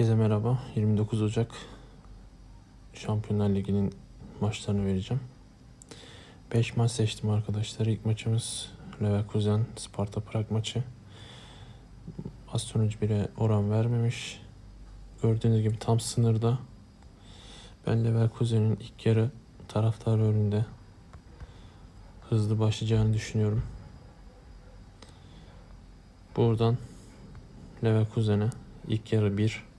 Herkese merhaba. 29 Ocak Şampiyonlar Ligi'nin maçlarını vereceğim. 5 maç seçtim arkadaşlar. İlk maçımız Leverkusen Sparta Prag maçı. Sonuç 1'e oran vermemiş. Gördüğünüz gibi tam sınırda. Ben Leverkusen'in ilk yarı taraftar önünde hızlı başlayacağını düşünüyorum. Buradan Leverkusen'e ilk yarı 1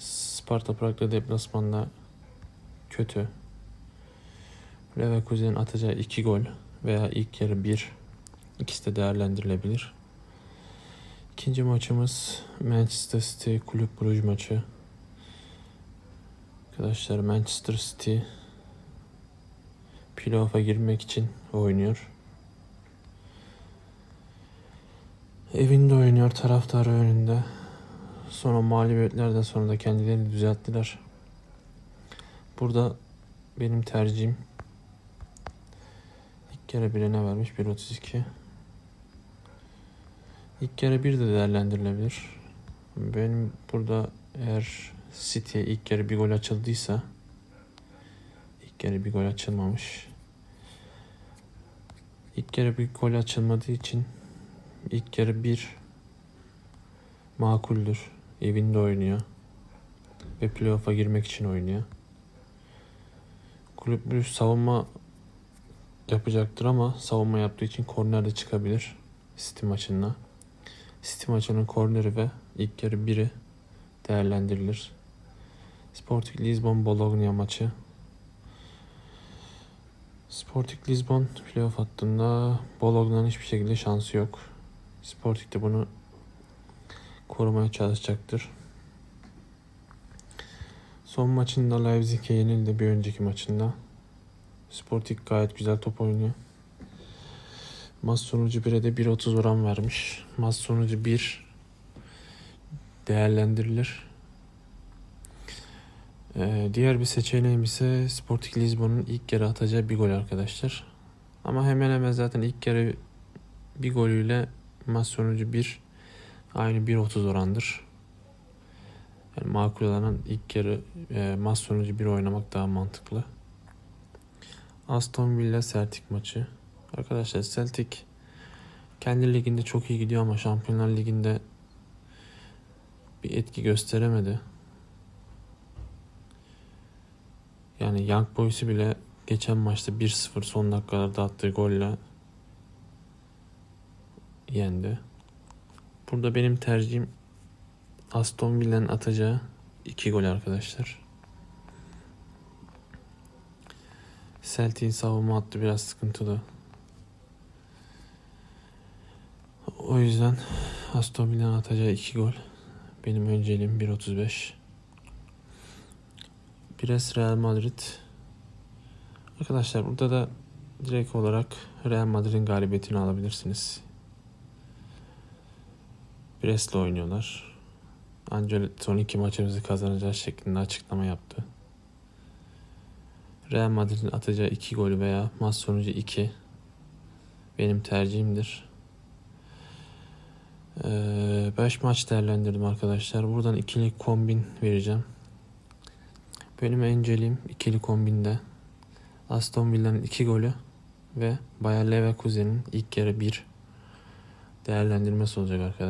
Sparta Prag'da deplasmanda kötü. Leverkusen'in atacağı 2 gol veya ilk yarı 1 ikisi de değerlendirilebilir. İkinci maçımız Manchester City Kulüp Brugge maçı. Arkadaşlar Manchester City playoff'a girmek için oynuyor. Evinde oynuyor taraftarı önünde. Sonra mağlubiyetlerden sonra da kendilerini düzelttiler. Burada benim tercihim ilk kere birine vermiş 1.32. İlk kere bir de değerlendirilebilir. Benim burada eğer City'ye ilk kere bir gol açıldıysa ilk kere bir gol açılmamış. İlk kere bir gol açılmadığı için ilk kere bir makuldür. Evinde oynuyor. Ve playoff'a girmek için oynuyor. Kulüp Brugge savunma yapacaktır ama savunma yaptığı için korner de çıkabilir City maçında. City maçının korneri ve ilk yarı biri değerlendirilir. Sporting Lisbon Bologna maçı. Sporting Lisbon playoff hattında Bologna'nın hiçbir şekilde şansı yok. Sporting de bunu korumaya çalışacaktır. Son maçında Leipzig'e yenildi bir önceki maçında. Sporting gayet güzel top oynuyor. Maç sonucu 1'e de 1.30 oran vermiş. Maç sonucu 1 değerlendirilir. Ee, diğer bir seçeneğim ise Sporting Lisbon'un ilk kere atacağı bir gol arkadaşlar. Ama hemen hemen zaten ilk kere bir golüyle maç sonucu 1 aynı 1.30 orandır. Yani makul olan ilk yarı e, maç sonucu 1 oynamak daha mantıklı. Aston Villa Celtic maçı. Arkadaşlar Celtic kendi liginde çok iyi gidiyor ama Şampiyonlar Ligi'nde bir etki gösteremedi. Yani Young Boys'u bile geçen maçta 1-0 son dakikalarda attığı golle yendi. Burada benim tercihim Aston Villa'nın atacağı 2 gol arkadaşlar. Celtic'in savunma hattı biraz sıkıntılı. O yüzden Aston Villa'nın atacağı 2 gol. Benim önceliğim 1.35. Biraz Real Madrid. Arkadaşlar burada da direkt olarak Real Madrid'in galibiyetini alabilirsiniz. Brest'le oynuyorlar. Ancak son iki maçımızı kazanacağız şeklinde açıklama yaptı. Real Madrid'in atacağı iki gol veya maç sonucu 2 benim tercihimdir. 5 ee, maç değerlendirdim arkadaşlar. Buradan ikili kombin vereceğim. Benim önceliğim ikili kombinde Aston Villa'nın 2 golü ve Bayer Leverkusen'in ilk yarı 1 değerlendirmesi olacak arkadaşlar.